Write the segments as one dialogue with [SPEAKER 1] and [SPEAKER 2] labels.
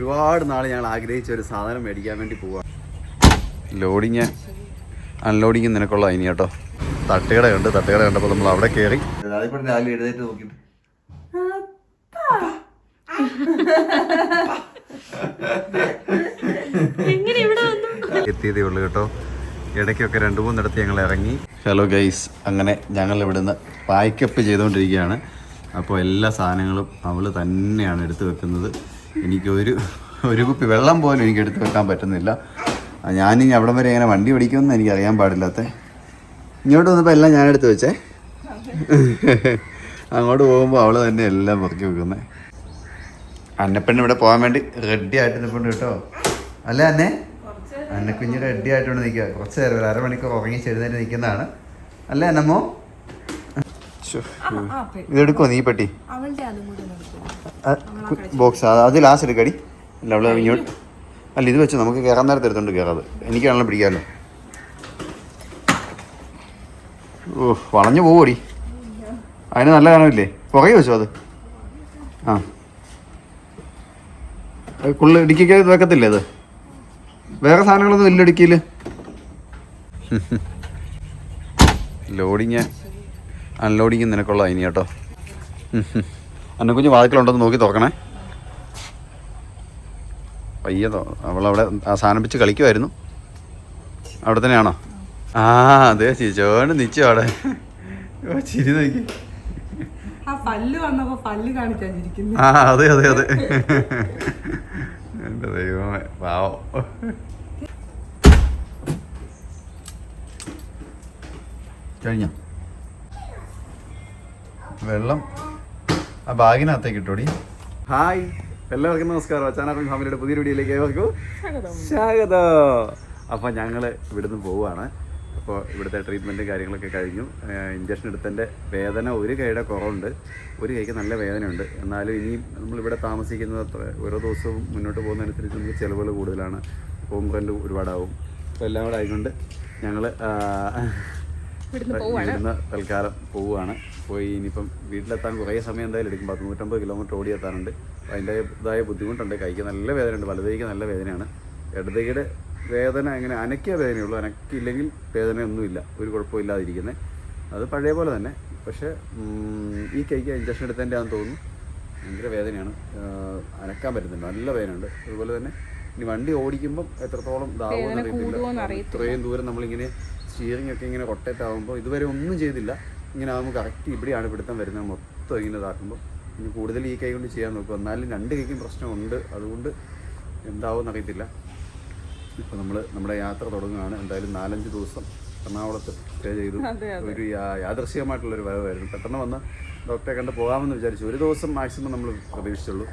[SPEAKER 1] ഒരുപാട് നാൾ ഞങ്ങൾ ആഗ്രഹിച്ച ഒരു സാധനം മേടിക്കാൻ വേണ്ടി പോവാ. ലോഡിങ് അൺലോഡിങ് നിനക്കുള്ള ഇനി കേട്ടോ. തട്ടുകട ഉണ്ട് തട്ടുകട കണ്ടപ്പോൾ നമ്മൾ അവിടെ കയറി രാവിലെ നോക്കിയിട്ട്. എത്തിയതേ ഉള്ളൂ കേട്ടോ. ഇടയ്ക്കൊക്കെ രണ്ട് മൂന്നിടത്ത് ഞങ്ങൾ ഇറങ്ങി. ഹലോ ഗൈസ് അങ്ങനെ ഞങ്ങൾ ഇവിടുന്ന് പായ്ക്കപ്പ് ചെയ്തുകൊണ്ടിരിക്കുകയാണ്. അപ്പോൾ എല്ലാ സാധനങ്ങളും അവൾ തന്നെയാണ് എടുത്തു വെക്കുന്നത്. എനിക്കൊരു ഒരു കുപ്പി വെള്ളം പോലും എനിക്ക് എടുത്ത് വെക്കാൻ പറ്റുന്നില്ല. ഞാനിനി അവിടം വരെ എങ്ങനെ വണ്ടി ഓടിക്കുമെന്ന് എനിക്ക് അറിയാൻ പാടില്ലാത്ത. ഇങ്ങോട്ട് വന്നപ്പോൾ എല്ലാം ഞാൻ എടുത്ത് വെച്ചേ. അങ്ങോട്ട് പോകുമ്പോൾ അവൾ തന്നെ എല്ലാം പൊറുക്കി വെക്കുന്നത് അന്നപ്പെണ്ണ് ഇവിടെ പോകാൻ വേണ്ടി റെഡി ആയിട്ട് നിൽപ്പുണ്ട് കേട്ടോ. അല്ലേ അന്നെ? അന്നക്കുഞ്ഞ് റെഡി ആയിട്ടുണ്ട് നിൽക്കുക കുറച്ച് നേരം ഒരു അരമണിക്കൂർ ഉറങ്ങി ചെഴുന്നേറ്റ് നിൽക്കുന്നതാണ്. അല്ലേ അന്നമ്മോ? ഇതെടുക്കോ നീ പെട്ടി? ബോക്സ് അത് ലാസ്റ്റ് എടുക്കടി അല്ല അവൾ ഇങ്ങോട്ട്. അല്ല ഇത് വെച്ച് നമുക്ക് കയറാൻ നേരത്തെ എടുത്തോണ്ട് കയറാത്. എനിക്കാണല്ലോ പിടിക്കാമല്ലോ ഓ വളഞ്ഞു പോവോടി അതിന് നല്ല കാണില്ലേ പുറകെ വെച്ചോ അത്. ആ. കുള്ള് ഇടുക്കിക്ക് വെക്കത്തില്ലേ അത്? വേറെ സാധനങ്ങളൊന്നും ഇല്ല ഇടുക്കിയിൽ ലോഡിങ് അൺലോഡിങ് നിനക്കുള്ള ഇനി കേട്ടോ. അന്നെ കുഞ്ഞ് വാതിക്കലുണ്ടെന്ന് നോക്കി തുറക്കണേ. പയ്യെ തോ- അവളവിടെ ആ സാധനം വെച്ച് കളിക്കുമായിരുന്നു അവിടെ തന്നെയാണോ? ആ അതെ ചിരിച്ചോണ്ട് നിച്ചു അവിടെ. ചിരി നോക്കി.
[SPEAKER 2] ആ പല്ല് വന്നപ്പോ പല്ല് കാണിക്കാൻ ചിരിക്കുന്നു
[SPEAKER 1] ആ അതെ അതെ അതെ. എന്റെ ദൈവമേ പാവോ. കഴിഞ്ഞോ? വെള്ളം ആ ബാഗിനകത്തേക്ക് ഇട്ടോടി. ഹായ്. എല്ലാവർക്കും നമസ്കാരം. അച്ചാനാക്കും ഫാമിലിയുടെ പുതിയ വീഡിയോയിലേക്ക് ഏവർക്കും സ്വാഗതം. അപ്പോൾ ഞങ്ങൾ ഇവിടുന്ന് പോവുകയാണ് അപ്പോൾ ഇവിടുത്തെ ട്രീറ്റ്മെന്റും കാര്യങ്ങളൊക്കെ കഴിഞ്ഞു. ഇഞ്ചക്ഷൻ എടുത്തതിന്റെ വേദന ഒരു കൈയുടെ കുറവുണ്ട്. ഒരു കൈക്ക് നല്ല വേദനയുണ്ട്. എന്നാലും ഇനിയും നമ്മളിവിടെ താമസിക്കുന്നത് അത്ര ഓരോ ദിവസവും മുന്നോട്ട് പോകുന്നതനുസരിച്ച് നമുക്ക് ചിലവുകൾ കൂടുതലാണ്. ഹോം റെന്റ് ഒരുപാടാവും. അപ്പോൾ എല്ലാം കൂടെ ആയിക്കൊണ്ട് ഞങ്ങൾ ഇവിടുന്ന് തൽക്കാലം പോവുകയാണ് പോയി ഇനിയിപ്പം വീട്ടിലെത്താൻ കുറേ സമയം എന്തായാലും എടുക്കും. പത്ത് നൂറ്റമ്പത് കിലോമീറ്റർ ഓടി എത്താനുണ്ട് അപ്പോൾ അതിന്റെതായ ബുദ്ധിമുട്ടുണ്ട്. കൈക്ക് നല്ല വേദനയുണ്ട്. വലതേക്ക് നല്ല വേദനയാണ്. ഇടതേയുടെ വേദന അങ്ങനെ അനക്കിയ വേദനയുള്ളൂ അനക്കില്ലെങ്കിൽ വേദനയൊന്നുമില്ല. ഒരു കുഴപ്പമില്ലാതിരിക്കുന്നത് അത് പഴയ പോലെ തന്നെ. പക്ഷേ ഈ കൈക്ക് ഇഞ്ചക്ഷൻ എടുത്തതിന്റെ ആണെന്ന് തോന്നുന്നു. ഭയങ്കര വേദനയാണ്. അനക്കാൻ പറ്റുന്നുണ്ട് നല്ല വേദനയുണ്ട്. അതുപോലെ തന്നെ ഇനി വണ്ടി ഓടിക്കുമ്പം എത്രത്തോളം ഇതാവുമെന്ന് അറിയത്തില്ല. ഇത്രയും ദൂരം നമ്മളിങ്ങനെ സ്റ്റിയറിംഗ് ഒക്കെ ഇങ്ങനെ കൊട്ടേറ്റാവുമ്പോൾ ഇതുവരെ ഒന്നും ചെയ്തില്ല. ഇങ്ങനെ ആകുമ്പോൾ കറക്റ്റ് ഇവിടെയാണ് പിടുത്തം വരുന്നത് മൊത്തം ഇങ്ങനെ ഇതാക്കുമ്പോൾ ഇനി കൂടുതൽ ഈ കൈ കൊണ്ട് ചെയ്യാൻ നോക്കും എന്നാലും രണ്ട് കൈക്കും പ്രശ്നമുണ്ട്. അതുകൊണ്ട് എന്താവും അറിയത്തില്ല ഇപ്പോൾ നമ്മൾ നമ്മുടെ യാത്ര തുടങ്ങുകയാണ്. എന്തായാലും നാലഞ്ച് ദിവസം എറണാകുളത്ത് സ്റ്റേ ചെയ്തു. ഒരു യാ- യാദൃശ്ചികമായിട്ടുള്ള ഒരു വരവായിരുന്നു. പെട്ടെന്ന് വന്ന് ഡോക്ടറെ കണ്ട് പോകാമെന്ന് വിചാരിച്ചു. ഒരു ദിവസം മാക്സിമം നമ്മൾ പ്രതീക്ഷിച്ചുള്ളൂ.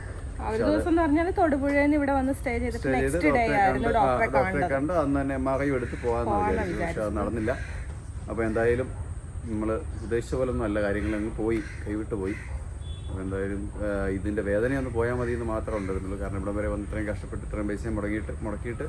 [SPEAKER 2] ഒരു ദിവസം എന്ന് പറഞ്ഞാൽ തൊടുപുഴയിൽ ഇവിടെ വന്ന് സ്റ്റേ ചെയ്തിട്ട് നെക്സ്റ്റ് ഡേ ആയിരുന്നു ഡോക്ടറെ
[SPEAKER 1] കണ്ട് അന്ന് തന്നെ എം ആർ ഐ എടുത്ത് പോകാമെന്ന് വിചാരിച്ചു. പക്ഷെ അത് നടന്നില്ല. അപ്പോൾ എന്തായാലും നമ്മൾ ഉദ്ദേശിച്ച പോലെ ഒന്നും അല്ല. കാര്യങ്ങൾ അങ്ങ് പോയി കൈവിട്ട് പോയി. എന്തായാലും ഇതിന്റെ വേദനയൊന്ന് പോയാൽ മതി എന്ന് മാത്രമേ ഉണ്ടായിരുന്നുള്ളൂ. കാരണം ഇവിടം വരെ വന്ന് ഇത്രയും കഷ്ടപ്പെട്ട് ഇത്രയും പൈസയും മുടങ്ങിയിട്ട് മുടക്കിയിട്ട്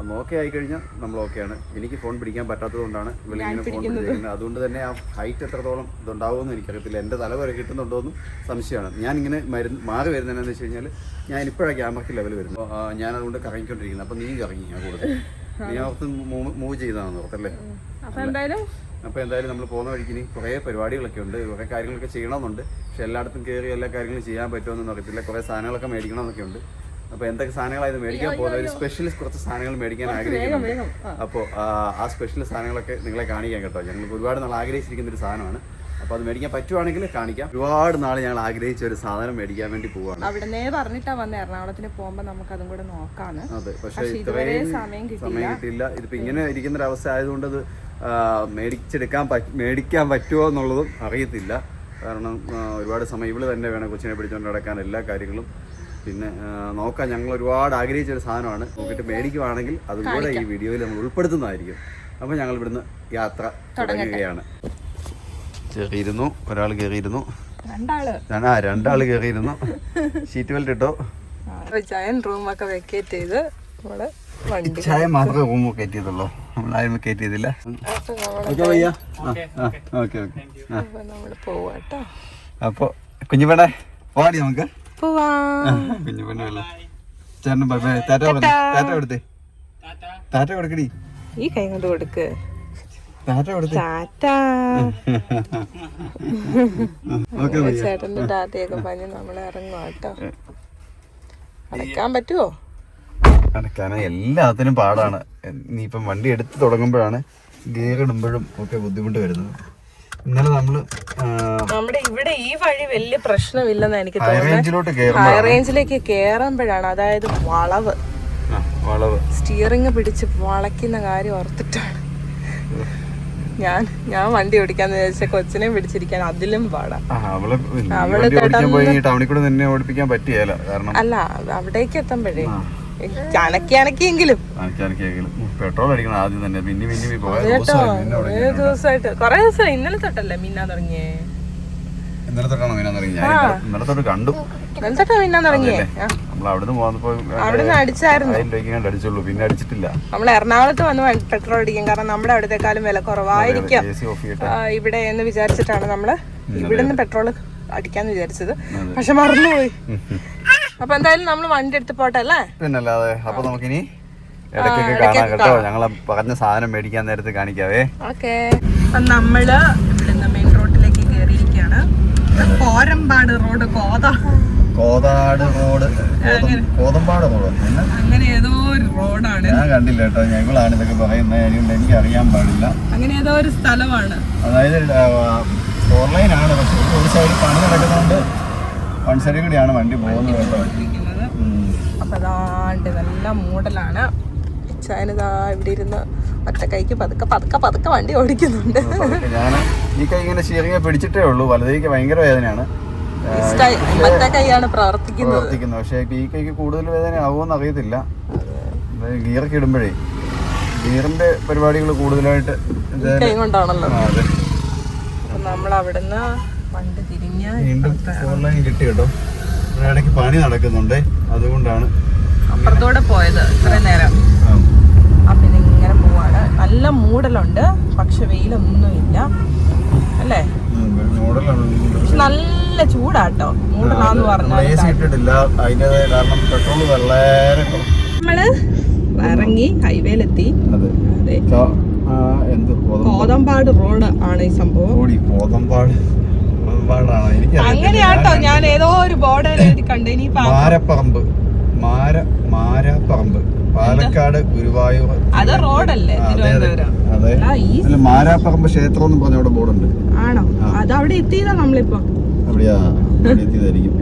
[SPEAKER 1] അന്ന് ഓക്കെ ആയിക്കഴിഞ്ഞാൽ നമ്മൾ ഓക്കെയാണ് എനിക്ക് ഫോൺ പിടിക്കാൻ പറ്റാത്തതുകൊണ്ടാണ് ഇവളിങ്ങനെ ഫോൺ പിടിക്കുന്നത് അതുകൊണ്ട് തന്നെ ആ ഹൈറ്റ് എത്രത്തോളം ഇതുണ്ടാവുമെന്ന് എനിക്കറിയത്തില്ല. എന്റെ തല വരെ കിട്ടുന്നുണ്ടോ എന്നും സംശയമാണ്. ഞാൻ ഇങ്ങനെ മരുന്ന് മാറി വരുന്നതെന്ന് വെച്ച് കഴിഞ്ഞാൽ ഞാൻ ഇപ്പോഴാണ് ക്യാമറയ്ക്ക് ലെവൽ വരുന്നത്. ഞാനതുകൊണ്ട് കറങ്ങിക്കൊണ്ടിരിക്കുന്നത്. അപ്പോൾ നീ കറങ്ങി ഞാൻ കൂടുതൽ. നീ ഓർത്ത് മൂവ് ചെയ്തതാണെന്ന് ഓർത്തല്ലേ
[SPEAKER 2] അപ്പൊ എന്തായാലും?
[SPEAKER 1] എന്തായാലും നമ്മൾ പോകുന്ന വഴിക്ക് ഇനി കുറേ പരിപാടികളൊക്കെ ഉണ്ട്. കുറേ കാര്യങ്ങളൊക്കെ ചെയ്യണമെന്നുണ്ട്. പക്ഷെ എല്ലായിടത്തും കയറി എല്ലാ കാര്യങ്ങളും ചെയ്യാൻ പറ്റുമെന്നൊന്നും അറിയത്തില്ല. കുറേ സാധനങ്ങളൊക്കെ മേടിക്കണമെന്നൊക്കെ ഉണ്ട്. അപ്പൊ എന്തൊക്കെ സാധനങ്ങളായത് മേടിക്കാൻ പോകുന്നത്? ഒരു സ്പെഷ്യലിസ്റ്റ് കുറച്ച് സാധനങ്ങൾ മേടിക്കാൻ ആഗ്രഹിക്കുന്നുണ്ട്. അപ്പോൾ ആ. സ്പെഷ്യൽ സാധനങ്ങളൊക്കെ നിങ്ങളെ കാണിക്കാൻ കേട്ടോ. ഞങ്ങൾക്ക് ഒരുപാട് നാൾ ആഗ്രഹിച്ചിരിക്കുന്ന ഒരു സാധനമാണ്. അപ്പോൾ അത് മേടിക്കാൻ പറ്റുവാണെങ്കിൽ കാണിക്കാം. ഒരുപാട് നാൾ ഞങ്ങൾ ആഗ്രഹിച്ച ഒരു സാധനം മേടിക്കാൻ വേണ്ടി പോവാണ്.
[SPEAKER 2] അവിടുന്നേ പറഞ്ഞിട്ടാ വന്ന. എറണാകുളത്തിന് പോകുമ്പോ നമുക്ക് അതും കൂടെ
[SPEAKER 1] അതെ പക്ഷേ ഇത്രയും
[SPEAKER 2] സമയം കിട്ടിയില്ല.
[SPEAKER 1] ഇതിപ്പോ ഇങ്ങനെ ഇരിക്കുന്ന ഒരു അവസ്ഥ ആയതുകൊണ്ട് അത് മേടിച്ചെടുക്കാൻ മേടിക്കാൻ പറ്റുമോ എന്നുള്ളതും അറിയത്തില്ല. കാരണം ഒരുപാട് സമയം ഇവൾ തന്നെ വേണം കൊച്ചിനെ പിടിച്ചുകൊണ്ട് നടക്കാൻ എല്ലാ കാര്യങ്ങളും. പിന്നെ നോക്കാം. ഞങ്ങൾ ഒരുപാട് ആഗ്രഹിച്ച ഒരു സാധനമാണ്. നോക്കിയിട്ട് മേടിക്കുവാണെങ്കിൽ അതും കൂടെ ഈ വീഡിയോയിൽ നമ്മൾ ഉൾപ്പെടുത്തുന്നതായിരിക്കും. അപ്പോൾ ഞങ്ങൾ ഇവിടുന്ന് യാത്ര തുടങ്ങുകയാണ് കയറിയിരുന്നു ഒരാൾ കയറിയിരുന്നു
[SPEAKER 2] രണ്ടാൾ.
[SPEAKER 1] ആ രണ്ടാൾ കയറിയിരുന്നു സീറ്റ് ബെൽറ്റ് ഇട്ടോ?
[SPEAKER 2] ചായൻ റൂമൊക്കെ വെക്കേറ്റ് ചെയ്ത് നമ്മൾ വണ്ടി
[SPEAKER 1] ചായ മാത്രമേ റൂം കയറ്റിയതുള്ളൂ. നമ്മളാരും കയറ്റിയതില്ല.
[SPEAKER 2] അപ്പൊ
[SPEAKER 1] കുഞ്ഞുപേടെ പോവാടി നമുക്ക്.
[SPEAKER 2] പോവാ.
[SPEAKER 1] കുഞ്ഞുപെണ്ണ ചേട്ടൻ ബൈ ബൈ. ടാറ്റ പറഞ്ഞു ടാറ്റ കൊടുത്തേ. താറ്റ കൊടുക്കടി.
[SPEAKER 2] ഈ കൈ കൊണ്ട് കൊടുക്ക്. ചേട്ടന്റെ ടാറ്റയൊക്കെ പറഞ്ഞ് നമ്മൾ ഇറങ്ങും കേട്ടോ. അടയ്ക്കാൻ പറ്റുമോ
[SPEAKER 1] അടക്കാന എല്ലാത്തിനും പാടാണ്. നീ ഇപ്പം വണ്ടി എടുത്ത് തുടങ്ങുമ്പോഴാണ് ഗിയർ ഇടുമ്പോഴും ഒക്കെ ബുദ്ധിമുട്ട് വരുന്നത്. ഇന്നലെ നമ്മൾ
[SPEAKER 2] നമ്മുടെ ഇവിടെ ഈ വഴി വലിയ പ്രശ്നമില്ലെന്ന് എനിക്ക് തോന്നുന്നത് ഹൈ റേഞ്ചിലേക്ക് കേറുമ്പോഴാണ്. അതായത് വളവ്.
[SPEAKER 1] വളവ്.
[SPEAKER 2] സ്റ്റിയറിംഗ് പിടിച്ച് വളയ്ക്കുന്ന കാര്യം ഓർത്തിട്ടാണ്. ഞാൻ ഞാൻ വണ്ടി ഓടിക്കാന്ന് വിചാരിച്ച കൊച്ചിനെ പിടിച്ചിരിക്കാൻ അതിലും പാടാ.
[SPEAKER 1] അവൾ ടൗണിൽ കൂടെ നിന്നെ ഓടിപ്പിക്കാൻ പറ്റിയല്ല കാരണം
[SPEAKER 2] അല്ല അവിടേക്ക് എത്തുമ്പോഴേ.
[SPEAKER 1] എനിക്കാണെങ്കിലും പെട്രോൾ അടിക്കണം ആദ്യം തന്നെ. മിന്നി
[SPEAKER 2] ഏഴ് ദിവസമായിട്ട്. കൊറേ ദിവസം ഇന്നലെ തൊട്ടല്ലേ മിന്നാൻ തുടങ്ങിയേ?
[SPEAKER 1] ഇന്നലെ തൊട്ടാണോ മീനാന്ന് തുടങ്ങി ഇന്നലെ തൊട്ട് കണ്ടു.
[SPEAKER 2] മിന്നാൻ തുടങ്ങിയേ.
[SPEAKER 1] നമ്മൾ അവിടുന്ന് പോന്നപ്പോ
[SPEAKER 2] അവിടുന്ന് അടിച്ചായിരുന്നു.
[SPEAKER 1] ആയിരം രൂപയ്ക്ക് കണ്ട് അടിച്ചുള്ളൂ. പിന്നെ അടിച്ചിട്ടില്ല.
[SPEAKER 2] നമ്മൾ എറണാകുളത്ത് വന്ന് പെട്രോൾ അടിക്കും. കാരണം നമ്മുടെ അവിടത്തെക്കാളും വില കുറവായിരിക്കും. ഇവിടെ എന്ന് വിചാരിച്ചിട്ടാണ് നമ്മൾ ഇവിടുന്ന് പെട്രോൾ അടിക്കാന്ന് വിചാരിച്ചത്. പക്ഷെ മറന്നുപോയി. അപ്പൊ എന്തായാലും നമ്മൾ വണ്ടി എടുത്ത് പോട്ടെ അല്ലേ?
[SPEAKER 1] പിന്നല്ലാതെ അപ്പൊ നമുക്കിനി ഇടയ്ക്കൊക്കെ കാണാം കേട്ടോ. ഞങ്ങൾ പറഞ്ഞ സാധനം മേടിക്കാൻ നേരത്തെ കാണിക്കാവേ.
[SPEAKER 2] ഓക്കെ. നമ്മൾ ഇവിടുന്ന് മെയിൻ റോഡിലേക്ക് കയറിയിരിക്കുകയാണ് പോരമ്പാട് റോഡ് കോത
[SPEAKER 1] കോതാട് റോഡ് കോതമ്പാട് റോഡ്.
[SPEAKER 2] അങ്ങനെ ഏതോ ഒരു റോഡാണ്.
[SPEAKER 1] ഞാൻ കണ്ടില്ല കേട്ടോ. ഞങ്ങളാണ് ഇതൊക്കെ പറയുന്നത്. അതുകൊണ്ട് എനിക്ക് അറിയാൻ പാടില്ല.
[SPEAKER 2] അങ്ങനെ ഏതോ ഒരു സ്ഥലമാണ്.
[SPEAKER 1] അതായത് ഫോർ ആണ്. പക്ഷെ ഒരു സൈഡ് പണി നടക്കുന്നതുകൊണ്ട് വൺ സൈഡിൽ കൂടിയാണ് വണ്ടി പോകുന്നത് കേട്ടോ.
[SPEAKER 2] അപ്പൊ അതാണ്ട് നല്ല മൂടലാണ്. ഇച്ചായനിതാ ഇവിടെ ഇരുന്ന് ഒറ്റ കൈക്ക് പതുക്കെ പതുക്കെ പതുക്കെ വണ്ടി ഓടിക്കുന്നുണ്ട്.
[SPEAKER 1] ഞാൻ ഈ കൈ ഇങ്ങനെ ഷീറിങ് പിടിച്ചിട്ടേ ഉള്ളൂ. വലതേക്ക് ഭയങ്കര വേദനയാണ്.
[SPEAKER 2] മറ്റേ കൈയാണ് പ്രവർത്തിക്കുന്നത്
[SPEAKER 1] പ്രവർത്തിക്കുന്നത് പക്ഷേ ഈ കൈക്ക് കൂടുതൽ വേദന ആവുമെന്ന് അറിയത്തില്ല. ഗിയറൊക്കെ ഇടുമ്പോഴേ ഗിയറിന്റെ പരിപാടികൾ കൂടുതലായിട്ട്
[SPEAKER 2] കൈ കൊണ്ടാണല്ലോ. നമ്മൾ അവിടുന്ന് വണ്ടി തിരിഞ്ഞ
[SPEAKER 1] വീണ്ടും കിട്ടി ഇടയ്ക്ക് പണി നടക്കുന്നുണ്ട്. അതുകൊണ്ടാണ്
[SPEAKER 2] അപ്പുറത്തൂടെ പോയത്. ഇത്രയും നേരം. അപ്പൊ ഇതിങ്ങനെ പോവാണ്. നല്ല മൂടലുണ്ട്. പക്ഷെ വെയിലൊന്നുമില്ല. അല്ലേ?
[SPEAKER 1] മോഡലാണ്
[SPEAKER 2] പക്ഷെ നല്ല ചൂടാട്ടോ.
[SPEAKER 1] കാരണം പെട്രോൾ വളരെ കുറവ്.
[SPEAKER 2] നമ്മൾ ഇറങ്ങി ഹൈവേയിലെത്തി. കോതമ്പാട് റോഡ് ആണ് ഈ സംഭവം.
[SPEAKER 1] കോതമ്പാട്
[SPEAKER 2] അങ്ങനെയാട്ടോ ഞാൻ ഏതോ ഒരു ബോർഡ് എഴുതി കണ്ടു.
[SPEAKER 1] മാരപ്പറമ്പ്. മാര മാരപ്പറമ്പ്. പാലക്കാട് ഗുരുവായൂർ
[SPEAKER 2] അത് റോഡല്ലേ
[SPEAKER 1] മാരാപ്പറമ്പ് ക്ഷേത്രം എന്ന് പറഞ്ഞ അവിടെ ബോർഡുണ്ട്.
[SPEAKER 2] ആണോ? അത് അവിടെ എത്തിയതാ നമ്മളിപ്പോ.
[SPEAKER 1] എത്തിയതായിരിക്കും.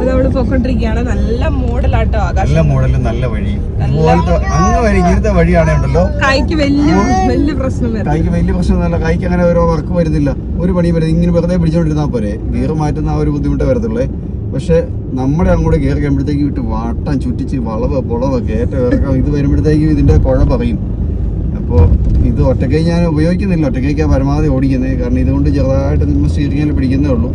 [SPEAKER 2] അത് നല്ല മോഡലാട്ടോ ആകാശം.
[SPEAKER 1] നല്ല മോഡലും നല്ല വഴി. അങ്ങ് വഴി ഇങ്ങനത്തെ വഴിയാണേ ഉണ്ടല്ലോ
[SPEAKER 2] കൈക്ക് വലിയ വലിയ പ്രശ്നം
[SPEAKER 1] കൈക്ക് വലിയ പ്രശ്നമൊന്നുമല്ല. കൈക്ക് അങ്ങനെ ഓരോ വർക്ക് വരുന്നില്ല. ഒരു പണിയും വരുന്നത് ഇങ്ങനെ വെറുതെ പിടിച്ചോണ്ടിരുന്നാ പോരെ. ഗിയർ മാറ്റുന്ന ആ ഒരു ബുദ്ധിമുട്ടേ വരത്തുള്ളേ. പക്ഷെ നമ്മുടെ അങ്ങോട്ട് കയറി കഴിയുമ്പോഴത്തേക്ക് വിട്ട് വാട്ടം ചുറ്റിച്ച് വളവ് പുളവ് കേറ്റ ഇറക്കം ഇത് വരുമ്പോഴത്തേക്കും ഇതിന്റെ കുഴ പറയും. അപ്പോൾ ഇത് ഒറ്റക്കൈ ഞാൻ ഉപയോഗിക്കുന്നില്ല. ഒറ്റക്കൈക്കാണ് പരമാവധി ഓടിക്കുന്നത്. കാരണം ഇതുകൊണ്ട് ചെറുതായിട്ട് നമ്മൾ സ്റ്റീറിങ്ങിൽ പിടിക്കുന്നേ ഉള്ളൂ.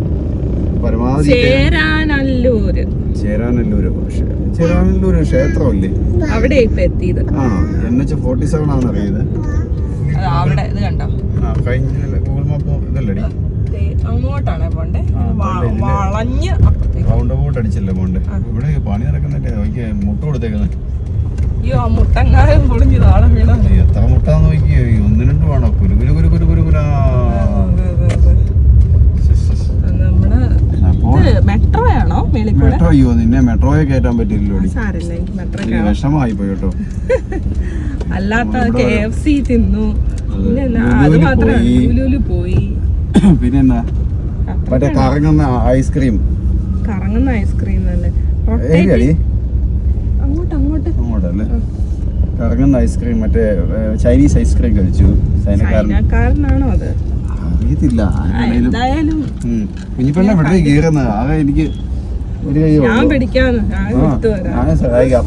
[SPEAKER 1] പരമാവധി
[SPEAKER 2] ചേരാനല്ലൂര്.
[SPEAKER 1] ചേരാനല്ലൂര് പക്ഷേ ചേരാനല്ലൂര് ക്ഷേത്രമല്ലേ?
[SPEAKER 2] അവിടെ ഇപ്പൊ എത്തിയത്.
[SPEAKER 1] ആ എൻ എച്ച് ഫോർട്ടി സെവൻ ആണെന്ന് അറിയത്
[SPEAKER 2] അവിടെ ഇത് കണ്ടോ?
[SPEAKER 1] ആ കഴിഞ്ഞ ഗൂഗിൾ മാപ്പ് ഇതല്ലടി.
[SPEAKER 2] ദേ അങ്ങോട്ടാണ് പോണ്ടേ? വളഞ്ഞ്
[SPEAKER 1] റൗണ്ട് അബൌട്ട് അടിച്ചല്ലേ പോണ്ട്? ഇവിടെ പണി നടക്കുന്നില്ലേ? നോക്കിയേ മുട്ട കൊടുത്തേക്കുന്നത്
[SPEAKER 2] അയ്യോ ആ മുട്ടങ്ങാരം പൊളിഞ്ഞു താളം വീണ.
[SPEAKER 1] എത്ര മുട്ടാന്ന് നോക്കിയേ ഒന്ന് രണ്ട് വേണോ കുരു കുരു കുരു കുരു കുരു.
[SPEAKER 2] മെട്രോ ആണോ?
[SPEAKER 1] മെട്രോ അയ്യോ നിന്നെ മെട്രോയെ കയറ്റാൻ പറ്റില്ലോടി
[SPEAKER 2] സാരില്ല എനിക്ക് മെട്രോ
[SPEAKER 1] വിഷമായി പോയി കേട്ടോ.
[SPEAKER 2] അല്ലാത്ത കെ എഫ് സി തിന്നു. പിന്നെ അത് മാത്രമേ
[SPEAKER 1] പോയി. പിന്നെന്താ മറ്റേ കറങ്ങുന്ന ഐസ്ക്രീം.
[SPEAKER 2] കറങ്ങുന്ന ഐസ്ക്രീം
[SPEAKER 1] ഏരിയടി
[SPEAKER 2] അങ്ങോട്ട് അങ്ങോട്ട്
[SPEAKER 1] അങ്ങോട്ടല്ലേ? കറങ്ങുന്ന ഐസ്ക്രീം മറ്റേ ചൈനീസ് ഐസ്ക്രീം കഴിച്ചു.
[SPEAKER 2] ചൈനക്കാരനാണോ അത്?
[SPEAKER 1] അറിയത്തില്ല.
[SPEAKER 2] എന്തായാലും.
[SPEAKER 1] കുഞ്ഞിപ്പെണ്ണ ഇവിടെ കീറുന്നത് ആകെ എനിക്ക് ഒരു കൈ
[SPEAKER 2] ഞാൻ ഞാൻ എടുത്തു വരാം.
[SPEAKER 1] ഞാൻ സഹായിക്കാം.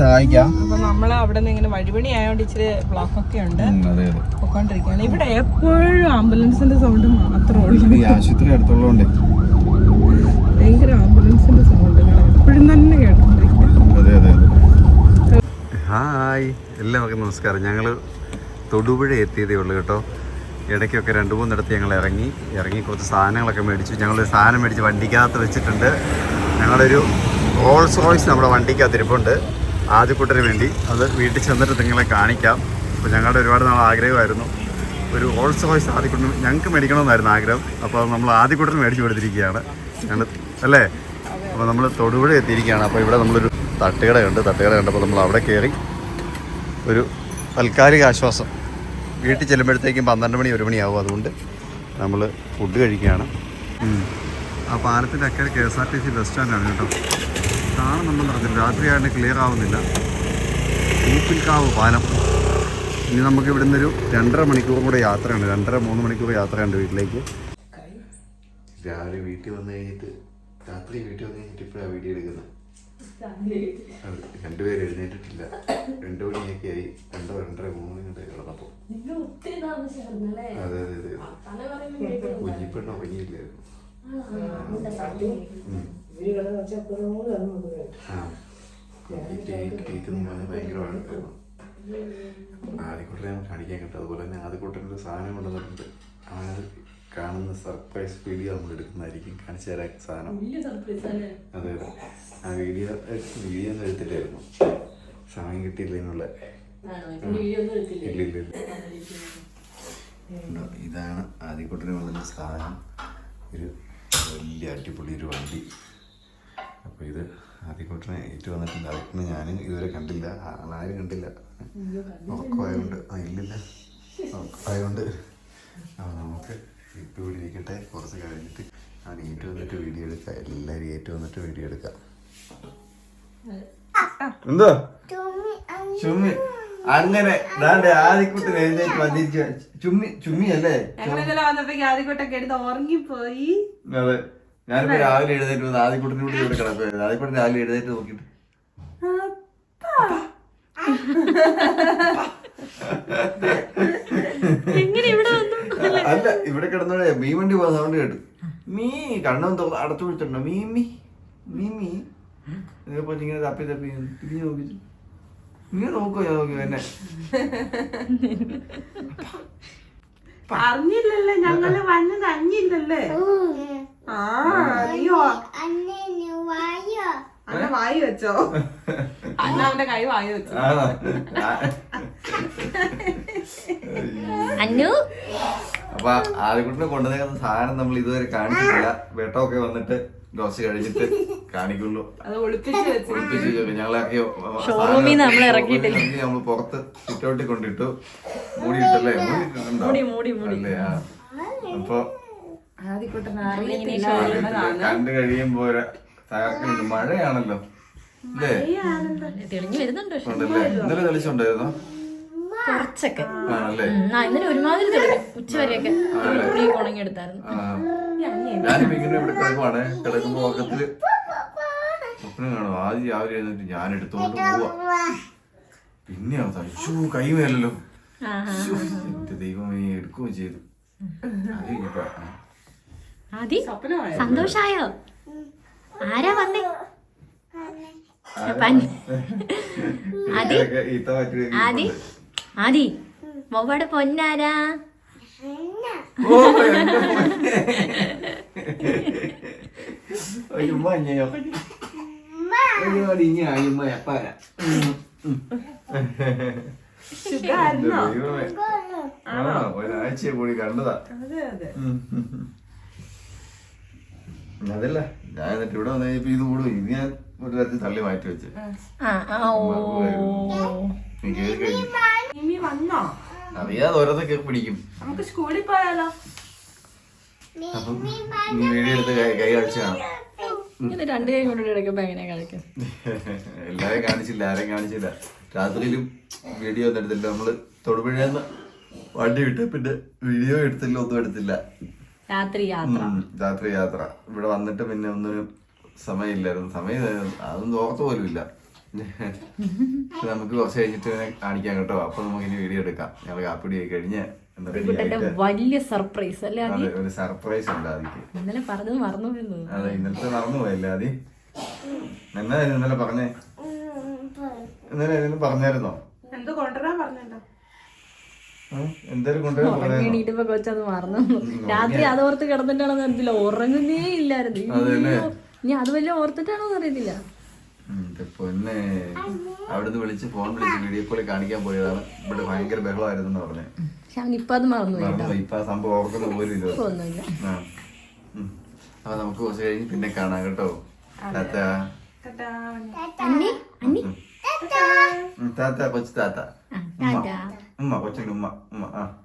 [SPEAKER 1] സഹായിക്കാം.
[SPEAKER 2] അപ്പൊ നമ്മൾ അവിടെ നിന്ന് ഇങ്ങനെ വഴിപണി ആയതുകൊണ്ട് ഇച്ചിരി ബ്ലോക്ക് ഒക്കെ ഉണ്ട്. പൊക്കോണ്ടിരിക്കുകയാണ് ഇവിടെ എപ്പോഴും ആംബുലൻസിന്റെ സൗണ്ട് മാത്രമേ ഉള്ളൂ.
[SPEAKER 1] ആശുപത്രി അടുത്തുള്ളതുകൊണ്ട്
[SPEAKER 2] ഭയങ്കര ആംബുലൻസിന്റെ സൗണ്ടുകൾ എപ്പോഴും തന്നെ
[SPEAKER 1] കേട്ടോണ്ടിരിക്കും. ഹായ്. എല്ലാവർക്കും നമസ്കാരം. ഞങ്ങൾ തൊടുപുഴ എത്തിയതേ ഉള്ളൂ കേട്ടോ. ഇടയ്ക്കൊക്കെ രണ്ട് മൂന്നിടത്ത് ഞങ്ങൾ ഇറങ്ങി ഇറങ്ങി കുറച്ച് സാധനങ്ങളൊക്കെ മേടിച്ചു. ഞങ്ങളൊരു സാധനം മേടിച്ച് വണ്ടിക്കകത്ത് വെച്ചിട്ടുണ്ട്. ഞങ്ങളൊരു റോൾസ് റോയ്സ് നമ്മുടെ വണ്ടിക്കകത്ത് ഇരിപ്പുണ്ട്. ആദ്യക്കൂട്ടന് വേണ്ടി. അത് വീട്ടിൽ ചെന്നിട്ട് നിങ്ങളെ കാണിക്കാം. അപ്പോൾ ഞങ്ങളുടെ ഒരുപാട് നാൾ ആഗ്രഹമായിരുന്നു. ഒരു റോൾസ് റോയ്സ് ആദ്യക്കൂട്ടന് ഞങ്ങൾക്ക് മേടിക്കണമെന്നായിരുന്നു ആഗ്രഹം. അപ്പോൾ നമ്മൾ ആദ്യക്കൂട്ടന് മേടിച്ചു കൊടുത്തിരിക്കുകയാണ്. ഞങ്ങൾ അല്ലേ? അപ്പോൾ നമ്മൾ തൊടുപുഴ എത്തിയിരിക്കുകയാണ്. അപ്പോൾ ഇവിടെ നമ്മളൊരു തട്ടുകട ഉണ്ട് തട്ടുകട കണ്ടപ്പോൾ നമ്മൾ അവിടെ കയറി ഒരു താൽക്കാലിക ആശ്വാസം. വീട്ടിൽ ചെല്ലുമ്പോഴത്തേക്കും പന്ത്രണ്ട് മണി ഒരു മണിയാവും. അതുകൊണ്ട് നമ്മൾ ഫുഡ് കഴിക്കുകയാണ്. ആ പാലത്തിന്റെ അക്കരെ K S R T C bus സ്റ്റാൻഡാണ് കേട്ടോ. കാണുന്നുണ്ടെന്ന് പറഞ്ഞില്ല രാത്രിയായിട്ട് ക്ലിയർ ആവുന്നില്ല. ഊപ്പിൽക്കാവ് പാലം. ഇനി നമുക്ക് ഇവിടെ നിന്നൊരു രണ്ടര മണിക്കൂർ കൂടെ യാത്രയുണ്ട് രണ്ടര മൂന്ന് മണിക്കൂർ യാത്രയുണ്ട് വീട്ടിലേക്ക്. രാവിലെ വീട്ടിൽ വന്നു കഴിഞ്ഞിട്ട് രാത്രി വീട്ടിൽ വന്നു കഴിഞ്ഞിട്ട് ഇപ്പോഴാണ് വീഡിയോ എടുക്കുന്നത്? രണ്ടുപേരും എഴുന്നേറ്റിട്ടില്ല. രണ്ടു മണിയൊക്കെ ആയി രണ്ടോ രണ്ടര മൂന്ന്
[SPEAKER 3] കിടന്നപ്പോ.
[SPEAKER 1] അതെ അതെ അതെ കുഞ്ഞിപ്പെണ്ണോ കുഞ്ഞില്ലായിരുന്നു ആ കേൾക്കുന്ന പറഞ്ഞാൽ ഭയങ്കര വഴക്കായിരുന്നു ആദ്യക്കൂട്ടനെ നമുക്ക് കാണിക്കാൻ കിട്ടും. അതുപോലെ തന്നെ ആദ്യക്കൂട്ടന്റെ സാധനം കൊണ്ടുവന്നിട്ടുണ്ട്. അവനത് കാണുന്ന സർപ്രൈസ് വീഡിയോ നമ്മൾ എടുക്കുന്നതായിരിക്കും. കാണിച്ചു തരാൻ സാധനം. അതെ അതെ. ആ വീഡിയോ വീഡിയോ ഒന്നും എടുത്തിട്ടായിരുന്നു സമയം കിട്ടിയില്ല എന്നുള്ള. ഇല്ല ഇല്ല ഇല്ല. ഇതാണ് ആദ്യക്കൂട്ടിന് വന്ന സാധനം. ഒരു വലിയ അടിപൊളി ഒരു വണ്ടി. അപ്പോൾ ഇത് ആദ്യക്കൂട്ടിന് ഏറ്റു വന്നിട്ടുണ്ട്. അതിന് ഞാനും ഇതുവരെ കണ്ടില്ല. ആരും കണ്ടില്ല. ഉറക്കമായതുകൊണ്ട് ആ ഇല്ലില്ല. ഉറക്കമായതുകൊണ്ട് ആ നമുക്ക് ഇപ്പോൾ ഇവിടെ ഇരിക്കട്ടെ കുറച്ച് കഴിഞ്ഞിട്ട് ഞാൻ ഏറ്റു വന്നിട്ട് വീഡിയോ എടുക്കാം. എല്ലാവരും ഏറ്റു വന്നിട്ട് വീഡിയോ എടുക്കാം. എന്താ? ചുമ്മി അങ്ങനെ. ആദ്യക്കുട്ടൻ എഴുന്നേറ്റ് വന്നിരിക്കുക ചുമ്മി ചുമ്മി അല്ലേ
[SPEAKER 2] ആദ്യക്കൊട്ടൊക്കെ എടുത്ത് ഉറങ്ങിപ്പോയി.
[SPEAKER 1] അതെ. ഞാനിപ്പോ രാവിലെ എഴുന്നേറ്റ് വന്ന് ആദ്യക്കുട്ടനെ കൂടി ഇവിടെ കിടക്കുവായിരുന്നു ആദ്യക്കുട്ടൻ രാവിലെ എഴുന്നേറ്റ് നോക്കിട്ട് അല്ല ഇവിടെ കിടന്നോടെ മീ വണ്ടി പോകുന്ന സൗണ്ട് കേട്ടു. മീ കണ്ണും അടച്ചു പിടിച്ചിട്ടുണ്ടോ? മീ മീ ഇതേപോലെ ഇങ്ങനെ തപ്പി തപ്പി തിരിഞ്ഞു നോക്കിച്ചു നീ നോക്കോ ഞാൻ നോക്കി എന്നെ?
[SPEAKER 2] അറിഞ്ഞില്ലല്ലേ ഞങ്ങൾ വന്നത് അറിഞ്ഞില്ലല്ലേ? ആ അയ്യോ അന്ന വായി? വെച്ചോ. അന്ന അവന്റെ കൈ വായി വെച്ചോ.
[SPEAKER 3] അന്നു?
[SPEAKER 1] അപ്പൊ ആദ്യകുട്ടിനെ കൊണ്ടുവന്ന സാധനം നമ്മൾ ഇതുവരെ കാണിച്ചിട്ടില്ല. വെട്ടമൊക്കെ വന്നിട്ട് ദോശ കഴിഞ്ഞിട്ട് കാണിക്കുള്ളൂ.
[SPEAKER 2] അത് ഒളിപ്പിച്ച്.
[SPEAKER 1] ഞങ്ങളാക്കി
[SPEAKER 3] നമ്മൾ
[SPEAKER 1] നമ്മൾ പുറത്ത് ചുറ്റോട്ടി കൊണ്ടിട്ടു. മൂടിയിട്ടല്ലേ? മൂടിയിട്ടുണ്ടോ?
[SPEAKER 3] മൂടി, മൂടി, മൂടി.
[SPEAKER 1] അല്ലേ ആ. അപ്പൊ കണ്ടു കഴിയുമ്പോ തകർക്കുന്നുണ്ട് മഴയാണല്ലോ. അല്ലേ ഇന്നലെ തെളിച്ചുണ്ടായിരുന്നോ?
[SPEAKER 3] കുറച്ചൊക്കെ.
[SPEAKER 1] ആണല്ലേ?
[SPEAKER 3] ആ ഇന്നലെ ഒരുമാതിരി തുടങ്ങി. ഉച്ചവരെയൊക്കെ പുളി ഉണങ്ങിയെടുത്തായിരുന്നു.
[SPEAKER 1] ആ. ഞാനിപ്പോ ഇങ്ങനെ ഇവിടെ കിടക്കുവാണ്. കിടക്കുമ്പോ ഉറക്കത്തിൽ സ്വപ്നം കാണും. ആദ്യം രാവിലെ ഞാൻ എടുത്തോണ്ട് പോവാ. പിന്നെ അയ്യോ കൈ മേലല്ലോ. ശ്ശോ, എന്റെ ദൈവമേ എടുക്കുകയും ചെയ്തു. അത് കഴിഞ്ഞപ്പോ ആ.
[SPEAKER 3] ആദി സന്തോഷായോ? ആരാ വന്നേ? പൻ- ആദി
[SPEAKER 1] ഇതൊക്കെ ഈത്ത മാറ്റി
[SPEAKER 3] ആദി. ആദി മൊവ്വയുടെ പൊന്നാരാ.
[SPEAKER 1] അയ്യുമ്മ ഒരാഴ്ച കൂടി കണ്ടതാ.
[SPEAKER 2] അതെ അതെ.
[SPEAKER 1] ഉം. അതല്ല ഞാൻ എന്നിട്ട് ഇവിടെ വന്നു കഴിഞ്ഞപ്പോ ഇത് കൂടും. ഇത് ഞാൻ ഒരു തരത്തിൽ തള്ളി മാറ്റി വെച്ച്.
[SPEAKER 3] ആ ആ ഓ.
[SPEAKER 1] കഴിഞ്ഞു.
[SPEAKER 2] വന്നോ?
[SPEAKER 1] അറിയാതെ പിടിക്കും.
[SPEAKER 2] നമുക്ക് സ്കൂളിൽ പോയാലോ?
[SPEAKER 1] അപ്പം നീ വീഡിയോ എടുത്ത് കൈ കൈ കാണാം
[SPEAKER 3] ഇങ്ങനെ രണ്ട് കൈ കൊണ്ട് എടുക്കുമ്പോ എങ്ങനെയാ കളിക്കും
[SPEAKER 1] എല്ലാരെയും കാണിച്ചില്ല ആരെയും കാണിച്ചില്ല. രാത്രിയിലും വീഡിയോ ഒന്നും എടുത്തില്ല. നമ്മൾ തൊടുപുഴന്ന് വണ്ടി വിട്ട് പിന്നെ വീഡിയോ എടുത്തില്ല ഒന്നും എടുത്തില്ല.
[SPEAKER 3] രാത്രി യാത്ര.
[SPEAKER 1] ഉം, രാത്രി യാത്ര. ഇവിടെ വന്നിട്ട് പിന്നെ ഒന്നിനും സമയമില്ലായിരുന്നു. സമയം അതൊന്നും ഓർത്തു പോലും ഇല്ല നമുക്ക് കുറച്ച് കഴിഞ്ഞിട്ട് കാണിക്കാം കേട്ടോ. അപ്പൊ നമുക്ക് ഇനി വീഡിയോ എടുക്കാം. ഞങ്ങൾ കാപ്പിടി ആയി കഴിഞ്ഞ്
[SPEAKER 3] വലിയ സർപ്രൈസ് അല്ലേ
[SPEAKER 1] ഒരു സർപ്രൈസ് ഉണ്ട് ആദിക്ക്.
[SPEAKER 3] ഇന്നലെ പറഞ്ഞത് മറന്നു.
[SPEAKER 1] അതെ ഇന്നലത്തെ മറന്നുപോയല്ലേ ആദി? എന്നായിരുന്നു ഇന്നലെ പറഞ്ഞേ? ഇന്നലെ ഏതെങ്കിലും പറഞ്ഞായിരുന്നോ?
[SPEAKER 2] എന്തോ കൊണ്ടുവരാൻ പറഞ്ഞല്ലോ
[SPEAKER 3] എണീറ്റപ്പോ കൊച്ചത് മറന്നു. രാത്രി അത് ഓർത്ത് കിടന്നിട്ടാണെന്ന് അറിയത്തില്ല. ഉറങ്ങുന്നേ ഇല്ലായിരുന്നു. ഞാൻ ഇനി അത് വല്ല ഓർത്തിട്ടാണോ അറിയത്തില്ല.
[SPEAKER 1] പൊന്നെ അവിടുന്ന് വിളിച്ച് ഫോൺ വിളിച്ച് വീഡിയോ കോളിൽ കാണിക്കാൻ പോയതാണ്. ഇവിടെ ഭയങ്കര ബഹളമായിരുന്നു എന്ന് പറഞ്ഞു.
[SPEAKER 3] ഇപ്പൊ അത് മറന്നുപോയി.
[SPEAKER 1] ഇപ്പൊ ആ സംഭവം ഓർക്കുന്ന പോലും ഇല്ല.
[SPEAKER 3] ഒന്നുമില്ല.
[SPEAKER 1] ആ. ഉം. അപ്പൊ നമുക്ക് കുറച്ച് കഴിഞ്ഞ് പിന്നെ കാണാം കേട്ടോ. താത്ത. കൊച്ചു താത്ത. ഉമ്മ.
[SPEAKER 3] കൊച്ചു
[SPEAKER 1] ഉമ്മ ഉമ്മ. ഉമ്മ ആ.